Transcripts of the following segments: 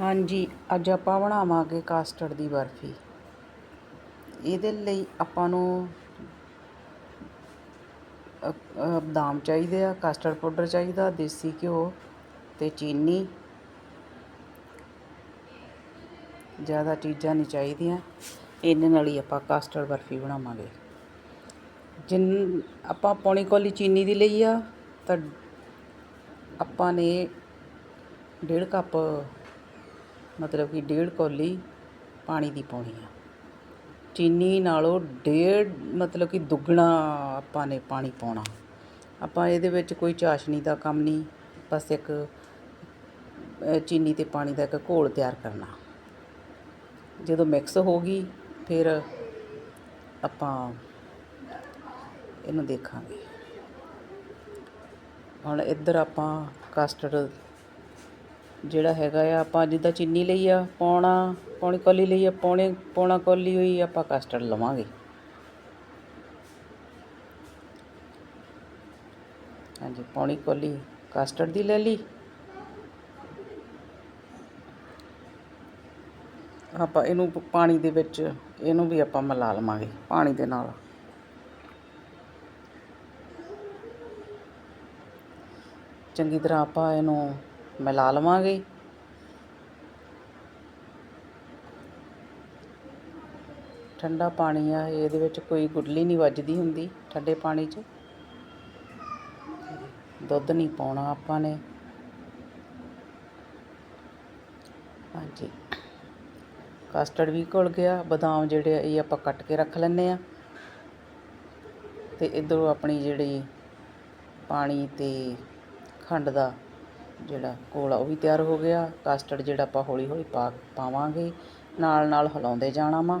ਹਾਂਜੀ, ਅੱਜ ਆਪਾਂ ਬਣਾਵਾਂਗੇ ਕਾਸਟਰਡ ਦੀ ਬਰਫੀ। ਇਹਦੇ ਲਈ ਆਪਾਂ ਨੂੰ ਬਦਾਮ ਚਾਹੀਦੇ ਆ ਕਾਸਟਰਡ ਪਾਊਡਰ ਚਾਹੀਦਾ, ਦੇਸੀ ਘਿਓ ਤੇ ਚੀਨੀ। ਜ਼ਿਆਦਾ ਚੀਜ਼ਾਂ ਨਹੀਂ ਚਾਹੀਦੀਆਂ। ਇਹਨਾਂ ਨਾਲ ਹੀ ਆਪਾਂ ਕਾਸਟਰਡ ਬਰਫੀ ਬਣਾਵਾਂਗੇ। ਜਿੰਨ, ਆਪਾਂ ਪੌਣੀ ਕੋਲੀ ਚੀਨੀ ਦੀ ਲਈ ਆ, ਤਾਂ ਆਪਾਂ ਨੇ ਡੇਢ ਕੱਪ ਮਤਲਬ ਕਿ ਡੇਢ ਕੌਲੀ ਪਾਣੀ ਦੀ ਪਾਉਣੀ ਆ। ਚੀਨੀ ਨਾਲੋਂ ਡੇਢ ਮਤਲਬ ਕਿ ਦੁੱਗਣਾ ਆਪਾਂ ਨੇ ਪਾਣੀ ਪਾਉਣਾ। ਆਪਾਂ ਇਹਦੇ ਵਿੱਚ ਕੋਈ ਚਾਸ਼ਨੀ ਦਾ ਕੰਮ ਨਹੀਂ, ਬਸ ਇੱਕ ਚੀਨੀ ਤੇ ਪਾਣੀ ਦਾ ਇੱਕ ਘੋਲ ਤਿਆਰ ਕਰਨਾ। ਜਦੋਂ ਮਿਕਸ ਹੋ ਗਈ, ਫਿਰ ਆਪਾਂ ਇਹਨੂੰ ਦੇਖਾਂਗੇ। ਹੁਣ ਇੱਧਰ ਆਪਾਂ ਕਸਟਰਡ ਜਿਹੜਾ ਹੈਗਾ ਆ, ਆਪਾਂ ਜਿੱਦਾਂ ਚੀਨੀ ਲਈ ਆ, ਪੌਣਾ, ਪੌਣੀ ਕੌਲੀ ਲਈ ਆ, ਪੌਣੇ, ਪੌਣਾ ਕੌਲੀ ਹੋਈ, ਆਪਾਂ ਕਸਟਰਡ ਲਵਾਂਗੇ। ਹਾਂਜੀ, ਪੌਣੀ ਕੌਲੀ ਕਸਟਰਡ ਦੀ ਲੈ ਲਈ। ਆਪਾਂ ਇਹਨੂੰ ਪਾਣੀ ਦੇ ਵਿੱਚ, ਇਹਨੂੰ ਵੀ ਆਪਾਂ ਮਿਲਾ ਲਵਾਂਗੇ, ਪਾਣੀ ਦੇ ਨਾਲ। ਚੰਗੀ ਤਰ੍ਹਾਂ ਆਪਾਂ ਇਹਨੂੰ ਮਿਲਾ ਲਵਾਂਗੇ। ਠੰਡਾ ਪਾਣੀ ਆ, ਇਹਦੇ ਵਿੱਚ ਕੋਈ ਗੁੱਡਲੀ ਨਹੀਂ ਵੱਜਦੀ ਹੁੰਦੀ ਠੰਡੇ ਪਾਣੀ 'ਚ। ਦੁੱਧ ਨਹੀਂ ਪਾਉਣਾ ਆਪਾਂ ਨੇ। ਹਾਂਜੀ। ਕਸਟਰਡ ਵੀ ਘੁਲ ਗਿਆ, ਬਦਾਮ ਜਿਹੜੇ ਆ ਇਹ ਆਪਾਂ ਕੱਟ ਕੇ ਰੱਖ ਲੈਂਦੇ ਆ। ਤੇ ਇਧਰੋਂ ਆਪਣੀ ਜਿਹੜੀ ਪਾਣੀ ਤੇ ਖੰਡ ਦਾ ਜਿਹੜਾ ਘੋਲ ਆ, ਉਹ ਵੀ ਤਿਆਰ ਹੋ ਗਿਆ। ਕਸਟਰਡ ਜਿਹੜਾ ਆਪਾਂ ਹੌਲੀ ਹੌਲੀ ਪਾ ਪਾਵਾਂਗੇ। ਨਾਲ ਨਾਲ ਹਿਲਾਉਂਦੇ ਜਾਣਾ ਵਾ।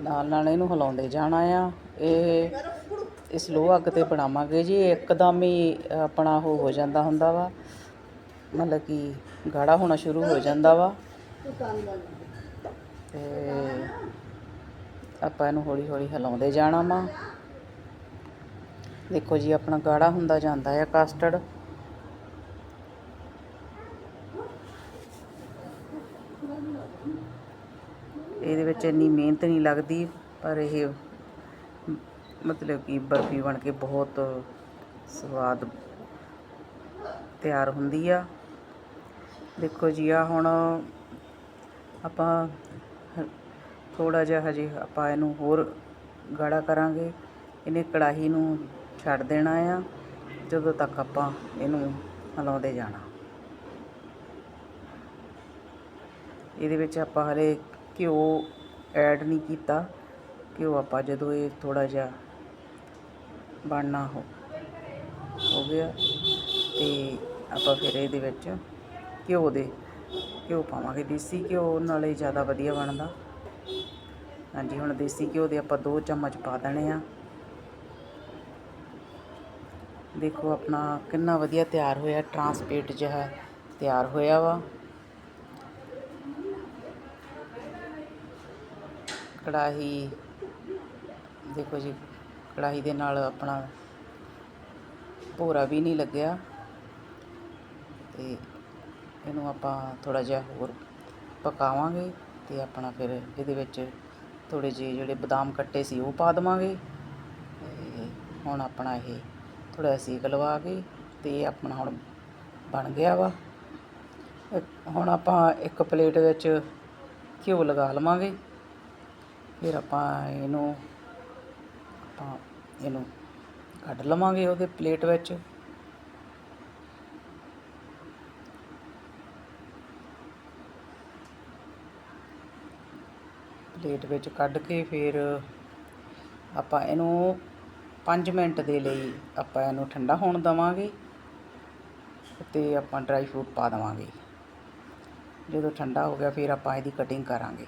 ਨਾਲ ਨਾਲ ਇਹਨੂੰ ਹਿਲਾਉਂਦੇ ਜਾਣਾ ਆ। ਇਹ ਇਸ ਲੋ ਅੱਗ ਤੇ ਬਣਾਵਾਂਗੇ ਜੀ। ਇੱਕਦਮ ਹੀ ਆਪਣਾ ਉਹ ਹੋ ਜਾਂਦਾ ਹੁੰਦਾ ਵਾ। ਮਤਲਬ ਕਿ ਗਾੜਾ ਹੋਣਾ ਸ਼ੁਰੂ ਹੋ ਜਾਂਦਾ ਵਾ। ਤੇ ਆਪਾਂ ਇਹਨੂੰ ਹੌਲੀ ਹੌਲੀ ਹਿਲਾਉਂਦੇ ਜਾਣਾ ਵਾ। ਦੇਖੋ ਜੀ, ਆਪਣਾ ਗਾੜਾ ਹੁੰਦਾ ਜਾਂਦਾ ਹੈ ਕਸਟਰਡ ਇਹਦੇ ਵਿੱਚ ਇੰਨੀ ਮਿਹਨਤ ਨਹੀਂ ਲੱਗਦੀ, ਪਰ ਇਹ ਮਤਲਬ ਕਿ ਬਰਫੀ ਬਣ ਕੇ ਬਹੁਤ ਸਵਾਦ ਤਿਆਰ ਹੁੰਦੀ ਆ। ਦੇਖੋ ਜੀ ਆ ਹੁਣ ਆਪਾਂ ਥੋੜ੍ਹਾ ਜਿਹਾ ਹਜੇ ਆਪਾਂ ਇਹਨੂੰ ਹੋਰ ਗਾੜਾ ਕਰਾਂਗੇ। ਇਹਨੇ ਕੜਾਹੀ ਨੂੰ ਛੱਡ ਦੇਣਾ ਆ, ਜਦੋਂ ਤੱਕ ਆਪਾਂ ਇਹਨੂੰ ਹਿਲਾਉਂਦੇ ਜਾਣਾ। ਇਹਦੇ ਵਿੱਚ ਆਪਾਂ ਹਲੇ ਘਿਓ ਐਡ ਨਹੀਂ ਕੀਤਾ। ਘਿਓ ਆਪਾਂ ਜਦੋਂ ਇਹ ਥੋੜਾ ਜਿਹਾ ਬਣਨਾ ਹੋ ਹੋ ਗਿਆ, ਤੇ ਆਪਾਂ ਫਿਰ ਇਹਦੇ ਵਿੱਚ ਘਿਓ ਦੇ ਘਿਓ ਪਾਵਾਂਗੇ, ਦੇਸੀ ਘਿਓ ਨਾਲੇ ਜ਼ਿਆਦਾ ਵਧੀਆ ਬਣਦਾ। ਹਾਂਜੀ, ਹੁਣ ਦੇਸੀ ਘਿਓ ਦੇ ਆਪਾਂ 2 ਚਮਚ ਪਾ ਦੇਣੇ ਆ। ਦੇਖੋ ਆਪਣਾ ਕਿੰਨਾ ਵਧੀਆ ਤਿਆਰ ਹੋਇਆ, ਟਰਾਂਸਪੇਟ ਜਿਹਾ ਤਿਆਰ ਹੋਇਆ ਵਾ। ਕੜਾਹੀ, ਦੇਖੋ ਜੀ, ਕੜਾਹੀ ਦੇ ਨਾਲ ਆਪਣਾ ਭੋਰਾ ਵੀ ਨਹੀਂ ਲੱਗਿਆ। ਤੇ ਇਹਨੂੰ ਆਪਾਂ ਥੋੜਾ ਜਿਹਾ ਹੋਰ ਪਕਾਵਾਂਗੇ ਤੇ ਆਪਣਾ ਫਿਰ ਇਹਦੇ ਵਿੱਚ ਥੋੜੇ ਜਿਹੇ ਜਿਹੜੇ ਬਦਾਮ ਕੱਟੇ ਸੀ ਉਹ ਪਾ ਦੇਵਾਂਗੇ। ਤੇ ਹੁਣ ਆਪਣਾ ਇਹ ਥੋੜਾ ਸੇਕ ਲਵਾ ਕੇ ਤੇ ਇਹ ਆਪਣਾ ਹੁਣ ਬਣ ਗਿਆ ਵਾ। ਹੁਣ ਆਪਾਂ ਇੱਕ ਪਲੇਟ ਵਿੱਚ ਘਿਓ ਲਗਾ ਲਵਾਂਗੇ। ਫਿਰ ਆਪਾਂ ਇਹਨੂੰ ਆਪਾਂ ਇਹਨੂੰ ਕੱਢ ਲਵਾਂਗੇ ਉਹਦੇ ਪਲੇਟ ਵਿੱਚ। ਪਲੇਟ ਵਿੱਚ ਕੱਢ ਕੇ ਫਿਰ ਆਪਾਂ ਇਹਨੂੰ 5 ਮਿੰਟ ਦੇ ਲਈ ਆਪਾਂ ਇਹਨੂੰ ਠੰਡਾ ਹੋਣ ਦਵਾਂਗੇ ਤੇ ਆਪਾਂ ਡਰਾਈ ਫਰੂਟ ਪਾ ਦੇਵਾਂਗੇ। ਜਦੋਂ ਠੰਡਾ ਹੋ ਗਿਆ ਫਿਰ ਆਪਾਂ ਇਹਦੀ ਕਟਿੰਗ ਕਰਾਂਗੇ।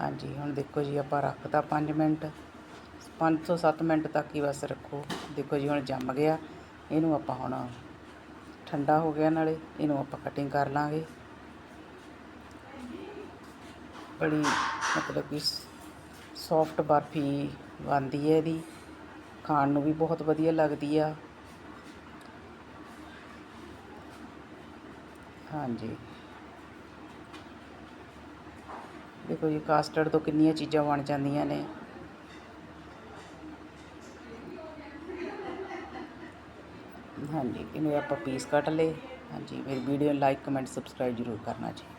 ਹਾਂਜੀ, ਹੁਣ ਦੇਖੋ ਜੀ ਆਪਾਂ ਰੱਖਤਾ 5 ਮਿੰਟ। 5 ਤੋਂ 7 ਮਿੰਟ ਤੱਕ ਹੀ ਬਸ ਰੱਖੋ। ਦੇਖੋ ਜੀ ਹੁਣ ਜੰਮ ਗਿਆ। ਇਹਨੂੰ ਆਪਾਂ ਹੁਣ ਠੰਡਾ ਹੋ ਗਿਆ ਨਾਲੇ, ਇਹਨੂੰ ਆਪਾਂ ਕਟਿੰਗ ਕਰ ਲਾਂਗੇ। ਬੜੀ ਮਤਲਬ ਕਿ ਸੌਫਟ ਬਰਫੀ ਬਣਦੀ ਹੈ ਇਹਦੀ। ਖਾਣ ਨੂੰ ਵੀ ਬਹੁਤ ਵਧੀਆ ਲੱਗਦੀ ਆ। ਹਾਂਜੀ। ਦੇਖੋ ਜੀ ਕਾਸਟਰਡ ਤੋਂ ਕਿੰਨੀਆਂ ਚੀਜ਼ਾਂ ਬਣ ਜਾਂਦੀਆਂ ਨੇ। ਹਾਂਜੀ, ਇਹਨੂੰ ਆਪਾਂ ਪੀਸ ਕੱਟ ਲਏ। ਹਾਂਜੀ, ਮੇਰੀ ਵੀਡੀਓ ਲਾਈਕ ਕਮੈਂਟ ਸਬਸਕ੍ਰਾਈਬ ਜ਼ਰੂਰ ਕਰਨਾ ਜੀ।